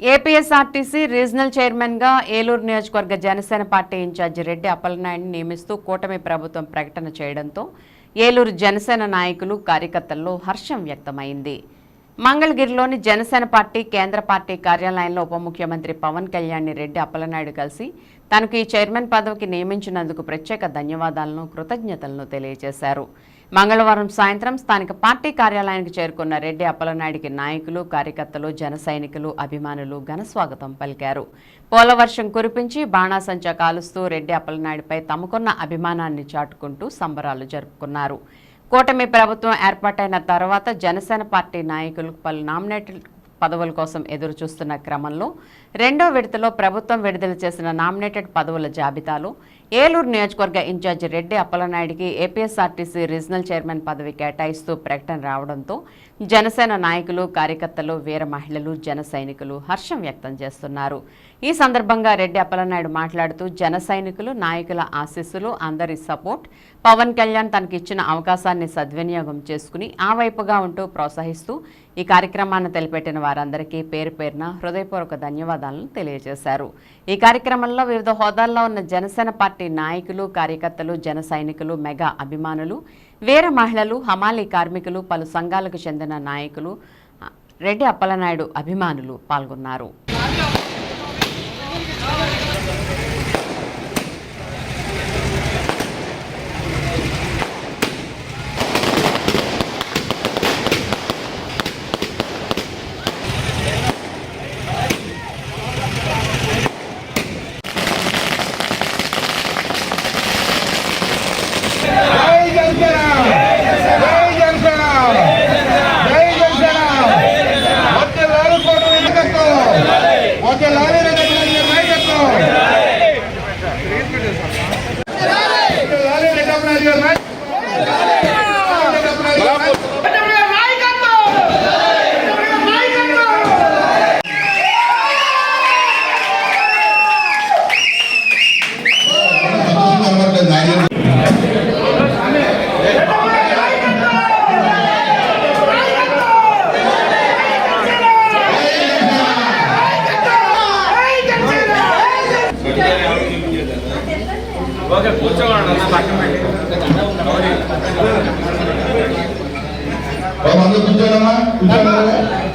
APSRTC regional చైర్మన్గా ఏలూరు నియోజకవర్గ Janasena party incharge Reddy అప్పలనాయుడిని నియమిస్తూ కూటమి ప్రభుత్వం ప్రకటన చేయడంతో ఏలూరు జనసేన నాయకులు కార్యకర్తల్లో హర్షం వ్యక్తమైంది. మంగళగిరిలోని జనసేన పార్టీ కేంద్ర పార్టీ కార్యాలయంలో ఉప ముఖ్యమంత్రి పవన్ కళ్యాణ్ రెడ్డి అప్పలనాయుడు కలిసి తనకు ఈ చైర్మన్ పదవికి నియమించినందుకు ప్రత్యేక ధన్యవాదాలను కృతజ్ఞతలను తెలియజేశారు. మంగళవారం సాయంత్రం స్థానిక పార్టీ కార్యాలయానికి చేరుకున్న రెడ్డి అప్పలనాయుడికి నాయకులు కార్యకర్తలు జన సైనికులు అభిమానులు ఘనస్వాగతం పలికారు. పోలవర్షం కురిపించి బాణాసంచా కాలుస్తూ రెడ్డి అప్పలనాయుడిపై తమకున్న అభిమానాన్ని చాటుకుంటూ సంబరాలు జరుపుకున్నారు. కూటమి ప్రభుత్వం ఏర్పాటైన తర్వాత జనసేన పార్టీ నాయకులు పలు నామినేటెడ్ పదవుల కోసం ఎదురు చూస్తున్న క్రమంలో రెండో విడతలో ప్రభుత్వం విడుదల చేసిన నామినేటెడ్ పదవుల జాబితాలో ఏలూరు నియోజకవర్గ ఇన్ఛార్జి రెడ్డి అప్పలనాయుడికి ఏపీఎస్ఆర్టీసీ రీజనల్ చైర్మన్ పదవి కేటాయిస్తూ ప్రకటన రావడంతో జనసేన నాయకులు కార్యకర్తలు వీర మహిళలు జన సైనికులు హర్షం వ్యక్తం చేస్తున్నారు. ఈ సందర్భంగా రెడ్డి అప్పలనాయుడు మాట్లాడుతూ జన సైనికులు నాయకుల ఆశీస్సులు అందరి సపోర్ట్ పవన్ కళ్యాణ్ తనకిచ్చిన అవకాశాన్ని సద్వినియోగం చేసుకుని ఆ వైపుగా ఉంటూ ప్రోత్సహిస్తూ ఈ కార్యక్రమాన్ని తెలిపెట్టిన వారందరికీ పేరు పేరున హృదయపూర్వక ధన్యవాదాలను తెలియజేశారు. ఈ కార్యక్రమంలో వివిధ హోదాల్లో ఉన్న జనసేన పార్టీ నాయకులు కార్యకర్తలు జన సైనికులు మెగా అభిమానులు వీర మహిళలు హమాలీ కార్మికులు పలు సంఘాలకు చెందిన నాయకులు రెడ్డి అప్పలనాయుడు అభిమానులు పాల్గొన్నారు. que la ఓకే కూర్చోవాడు అన్న పక్కన పెట్టి కూర్చోడమ్మా కూర్చోడమ్మా